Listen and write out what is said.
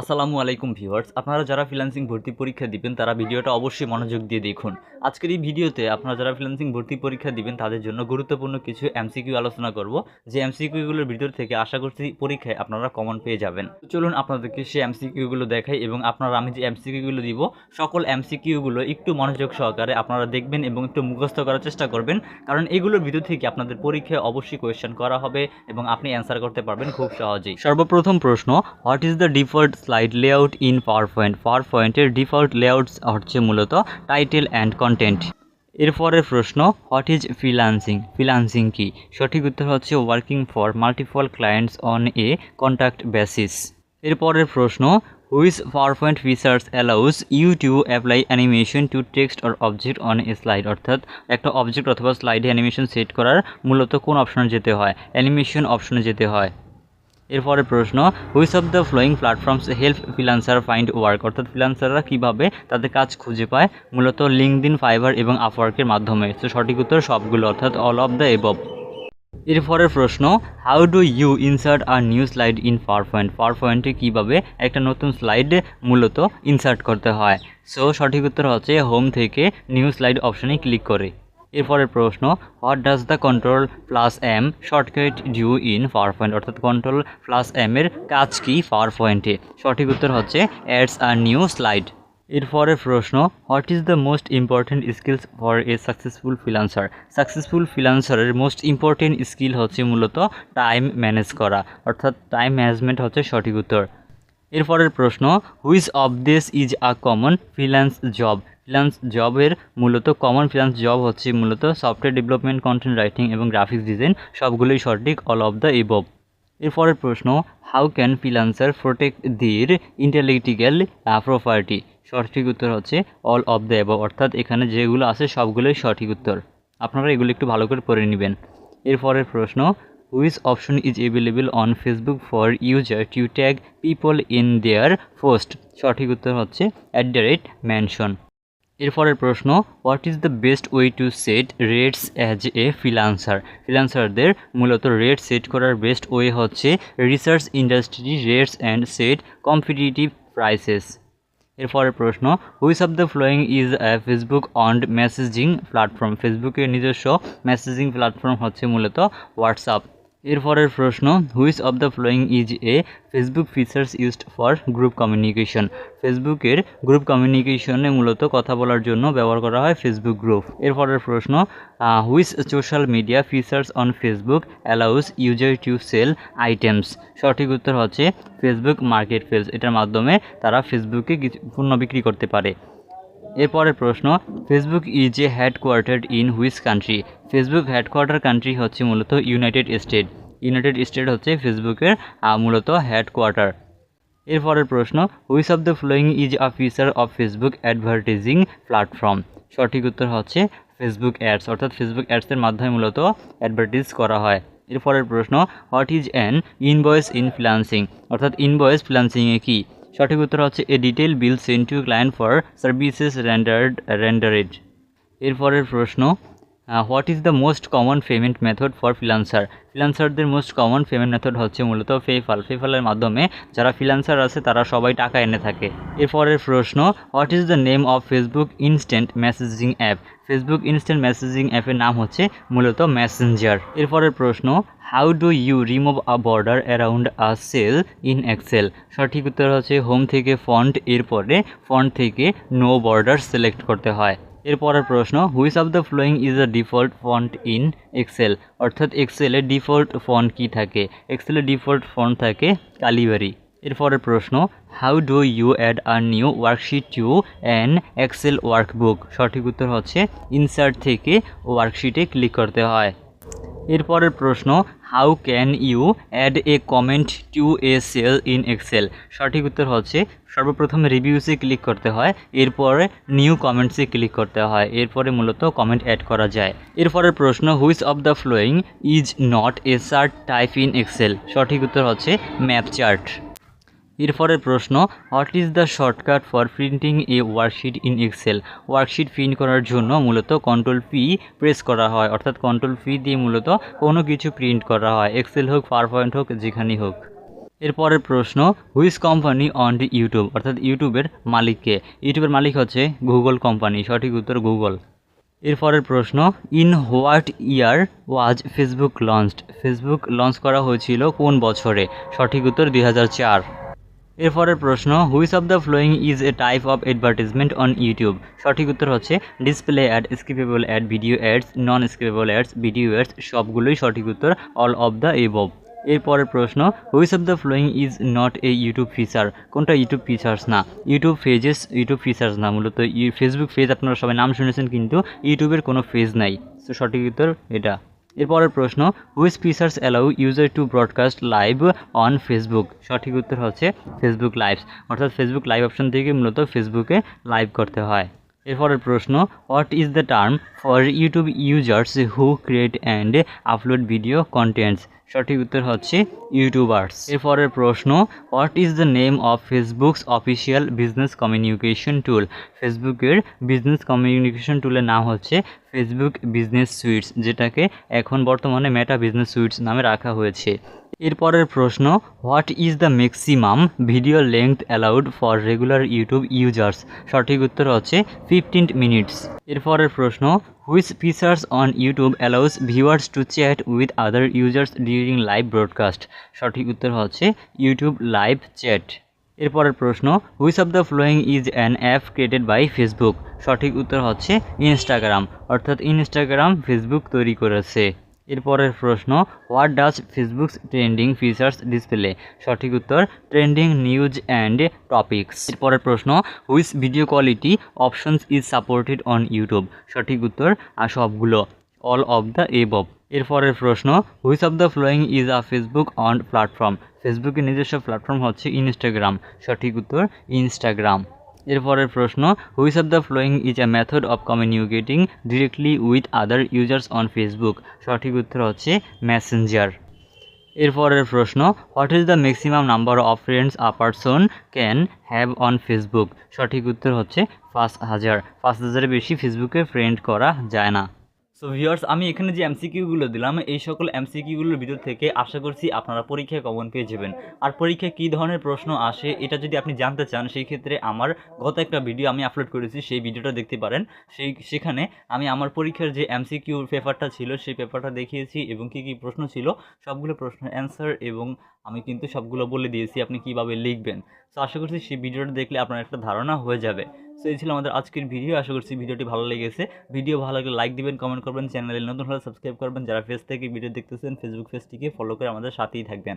আসসালামু আলাইকুম ভিউয়ার্স। আপনারা যারা ফ্রিল্যান্সিং ভর্তি পরীক্ষা দিবেন, তারা ভিডিওটা অবশ্যই মনোযোগ দিয়ে দেখুন। আজকের এই ভিডিওতে আপনারা যারা ফ্রিল্যান্সিং ভর্তি পরীক্ষা দিবেন, তাদের জন্য গুরুত্বপূর্ণ কিছু এমসিকিউ আলোচনা করব। যে এমসিকিউগুলোর ভিতর থেকে আশা করছি পরীক্ষায় আপনারা কমন পেয়ে যাবেন। চলুন আপনাদেরকে সেই এমসিকিউগুলো দেখাই এবং আপনারা আমি যে এমসিকিউগুলো দিব, সকল এমসিকিউগুলো একটু মনোযোগ সহকারে আপনারা দেখবেন এবং একটু মুখস্থ করার চেষ্টা করবেন। কারণ এগুলোর ভিতর থেকে আপনাদের পরীক্ষায় অবশ্যই কোয়েশ্চেন করা হবে এবং আপনি অ্যান্সার করতে পারবেন খুব সহজেই। সর্বপ্রথম প্রশ্ন what is the default slide layout in PowerPoint পাওয়ার পয়েন্টের ডিফল্ট লেআউটস হচ্ছে মূলত টাইটেল অ্যান্ড কন্টেন্ট এরপরের প্রশ্ন হোয়াট ইজ ফ্রিলান্সিং ফ্রিলান্সিং কি? সঠিক উত্তর হচ্ছে working for multiple clients on a contact basis এরপরের প্রশ্ন which PowerPoint features allows you to apply animation to text or object on a slide অর্থাৎ একটা অবজেক্ট অথবা স্লাইডে অ্যানিমেশন সেট করার মূলত কোন অপশনে যেতে হয়? অ্যানিমেশন অপশনে যেতে হয়। এরপরে প্রশ্ন which of the following platforms help freelancer find work অর্থাৎ ফ্রিলান্সাররা কীভাবে তাদের কাজ খুঁজে পায়? মূলত লিঙ্কদিন ফাইবার এবং আপওয়ার্কের মাধ্যমে। তো সঠিক উত্তর সবগুলো, অর্থাৎ অল অফ দ্য এবভ এরপরের প্রশ্ন how do you insert a new slide in PowerPoint পাওয়ার পয়েন্টে কীভাবে একটা নতুন স্লাইড মূলত ইনসার্ট করতে হয়? সো সঠিক উত্তর হচ্ছে হোম থেকে নিউ স্লাইড অপশানে ক্লিক করে। এরপরের প্রশ্ন what does the control plus M shortcut do in PowerPoint অর্থাৎ কন্ট্রোল প্লাস এম এর কাজ কি পাওয়ার পয়েন্টে সঠিক উত্তর হচ্ছে অ্যাডস আর নিউ স্লাইড এরপরের প্রশ্ন what is the most important skills for a successful freelancer successful ফ্রিলান্সারের most important skill হচ্ছে মূলত টাইম ম্যানেজ করা। অর্থাৎ টাইম ম্যানেজমেন্ট হচ্ছে সঠিক উত্তর। এরপরের প্রশ্ন which of this is a common freelance job freelance জবের মূলত কমন ফ্রিল্যান্স জব হচ্ছে মূলত সফটওয়্যার ডেভেলপমেন্ট কন্টেন্ট রাইটিং এবং গ্রাফিক্স ডিজাইন সবগুলোই সঠিক অল অফ দ্য এবভ এরপরের প্রশ্ন how can freelancer protect their intellectual property সঠিক উত্তর হচ্ছে অল অফ দ্য এবভ অর্থাৎ এখানে যেগুলো আছে সবগুলোই সঠিক উত্তর। আপনারা এগুলো একটু ভালো করে পড়ে নেবেন। এরপরের প্রশ্ন which option is available on Facebook for user to tag people in their post সঠিক উত্তর হচ্ছে অ্যাট দ্য রেট ম্যানশন এরপরের প্রশ্ন what is the best way to set rates as a freelancer ফ্রিলান্সারদের মূলত রেট সেট করার best way হচ্ছে research industry rates and set competitive prices এরপরের প্রশ্ন which of the following is Facebook on messaging platform ফেসবুকের নিজস্ব messaging platform হচ্ছে মূলত WhatsApp এরপরের প্রশ্ন which of the following is a Facebook features used for group communication ফেসবুকের group কমিউনিকেশনে মূলত কথা বলার জন্য ব্যবহার করা হয় ফেসবুক গ্রুপ এরপরের প্রশ্ন which social media features on Facebook allows user to sell items সঠিক উত্তর হচ্ছে ফেসবুক মার্কেট প্লেস এটার মাধ্যমে তারা ফেসবুকে কিছু পণ্য বিক্রি করতে পারে। এরপরের প্রশ্ন Facebook is a headquarter in which country Facebook headquarter country হচ্ছে মূলত ইউনাইটেড স্টেট ইউনাইটেড স্টেট হচ্ছে ফেসবুকের মূলত হেডকোয়ার্টার এরপরের প্রশ্ন which of the following is a feature of Facebook advertising platform সঠিক উত্তর হচ্ছে ফেসবুক অ্যাডস অর্থাৎ ফেসবুক অ্যাডসের মাধ্যমে মূলত অ্যাডভার্টাইজ করা হয়। এরপরের প্রশ্ন what is an invoice in freelancing অর্থাৎ ইনভয়েস ফ্রিলান্সিংয়ে কী? সঠিক উত্তর হচ্ছে a detail bill send to client for services rendered rendered এরপরের প্রশ্ন what is the most common payment method for freelancer ফ্রিলান্সারদের most common payment method হচ্ছে মূলত ফেফাল ফেফালের মাধ্যমে যারা ফ্রিলান্সার আছে, তারা সবাই টাকা এনে থাকে। এরপরের প্রশ্ন what is the name of Facebook instant messaging app Facebook instant messaging অ্যাপের নাম হচ্ছে মূলত মেসেঞ্জার এরপরের প্রশ্ন how do you remove a border around a cell in Excel সঠিক উত্তর হচ্ছে হোম থেকে ফন্ট এরপরে ফন্ট থেকে নো বর্ডার সিলেক্ট করতে হয়। এরপরের প্রশ্ন which of the following is the default font in Excel অর্থাৎ এক্সেলে ডিফল্ট ফন্ট কী থাকে? এক্সেলে ডিফল্ট ফন্ট থাকে কালিবারি এরপরের প্রশ্ন how do you add a new worksheet to an Excel workbook সঠিক উত্তর হচ্ছে ইনসার্ট থেকে ওয়ার্কশিটে ক্লিক করতে হয়। এরপরের প্রশ্ন how can you add a comment to a cell in Excel সঠিক উত্তর হচ্ছে, সর্বপ্রথম রিভিউসে ক্লিক করতে হয়, এরপরে নিউ কমেন্টসে ক্লিক করতে হয়, এরপরে মূলত কমেন্ট অ্যাড করা যায়। এরপরের প্রশ্ন which of the following is not a chart type in Excel সঠিক উত্তর হচ্ছে ম্যাপ চার্ট এরপরের প্রশ্ন what is the shortcut for printing a worksheet in Excel worksheet print করার জন্য মূলত কন্ট্রোল পি প্রেস করা হয়, অর্থাৎ কন্ট্রোল পি দিয়ে মূলত কোনো কিছু প্রিন্ট করা হয় এক্সেল হোক পাওয়ার পয়েন্ট হোক, যেখানেই হোক। এরপরের প্রশ্ন হুইস কোম্পানি অন ইউটিউব অর্থাৎ ইউটিউবের মালিককে ইউটিউবের মালিক হচ্ছে গুগল কোম্পানি সঠিক উত্তর গুগল এরপরের প্রশ্ন in what year was Facebook launched Facebook launch করা হয়েছিল কোন বছরে? সঠিক উত্তর দুই এরপরের প্রশ্ন which of the following is a type of advertisement on YouTube সঠিক উত্তর হচ্ছে display ad skippable ad video ads non skippable ads video ads সবগুলোই সঠিক উত্তর অল অফ দ্য এবভ এরপরের প্রশ্ন which of the following is not a YouTube feature কোনটা YouTube features না? ইউটিউব পেজেস ইউটিউব ফিচার্স না, মূলত ফেসবুক পেজ আপনারা সবাই নাম শুনেছেন, কিন্তু ইউটিউবের কোনো পেজ নাই। তো সঠিক উত্তর এটা। এরপরের প্রশ্ন which features allow user to broadcast live on Facebook সঠিক উত্তর হচ্ছে ফেসবুক লাইভস অর্থাৎ ফেসবুক লাইভ অপশন থেকে মূলত ফেসবুকে লাইভ করতে হয়। এরপরের প্রশ্ন what is the term for YouTube users who create and upload video contents সঠিক উত্তর হচ্ছে ইউটিউবার্স এরপরের প্রশ্ন what is the name of Facebook's official business communication tool ফেসবুকের বিজনেস কমিউনিকেশন টুলের নাম হচ্ছে ফেসবুক বিজনেস সুইটস যেটাকে এখন বর্তমানে মেটা বিজনেস সুইটস নামে রাখা হয়েছে। এরপরের প্রশ্ন, what is the maximum video length allowed for regular YouTube users? সঠিক উত্তর হচ্ছে ফিফটিন মিনিটস এরপরের প্রশ্ন which features on YouTube allows viewers to chat with other users during live broadcast সঠিক উত্তর হচ্ছে ইউটিউব লাইভ চ্যাট এরপরের প্রশ্ন which of the following is an app created by Facebook সঠিক উত্তর হচ্ছে ইনস্টাগ্রাম অর্থাৎ ইনস্টাগ্রাম ফেসবুক তৈরি করেছে। এরপরের প্রশ্ন what does Facebook's trending features display সঠিক উত্তর ট্রেন্ডিং নিউজ অ্যান্ড টপিকস এরপরের প্রশ্ন which video quality options is supported on YouTube সঠিক উত্তর আর সবগুলো অল অফ দ্য এবভ এরপরের প্রশ্ন which of the following is a Facebook on platform ফেসবুকের নিজস্ব প্ল্যাটফর্ম হচ্ছে ইনস্টাগ্রাম সঠিক উত্তর ইনস্টাগ্রাম এরপরের প্রশ্ন which of the following is a method of communicating directly with other users on Facebook সঠিক উত্তর হচ্ছে মেসেঞ্জার এরপরের প্রশ্ন what is the maximum number of friends a person can have on Facebook সঠিক উত্তর হচ্ছে পাঁচ হাজার। পাঁচ হাজারের বেশি ফেসবুকে ফ্রেন্ড করা যায় না। সো ভিউয়ার্স আমি এখানে যে এমসিকিউগুলো দিলাম, এই সকল এমসিকিউগুলোর ভিতর থেকে আশা করছি আপনারা পরীক্ষায় কমন পেয়ে যাবেন। আর পরীক্ষায় কী ধরনের প্রশ্ন আসে, এটা যদি আপনি জানতে চান, সেই ক্ষেত্রে আমার গত একটা ভিডিও আমি আপলোড করেছি, সেই ভিডিওটা দেখতে পারেন। সেই, সেখানে আমি আমার পরীক্ষার যে এমসিকিউ পেপারটা ছিল, সেই পেপারটা দেখিয়েছি এবং কী কী প্রশ্ন ছিল, সবগুলো প্রশ্নের অ্যান্সার এবং আমি কিন্তু সবগুলো বলে দিয়েছি আপনি কীভাবে লিখবেন। সো আশা করছি সেই ভিডিওটা দেখলে আপনার একটা ধারণা হয়ে যাবে। সো এই ছিল আমাদের আজকের ভিডিও আশা করছি ভিডিওটি ভালো লেগেছে। ভিডিও ভালো লাগলে লাইক দিবেন কমেন্ট করবেন চ্যানেলে নতুন হলে সাবস্ক্রাইব করবেন। যারা ফেস থেকে ভিডিও দেখতেছেন ফেসবুক পেজটিকে ফলো করে আমাদের সাথেই থাকবেন।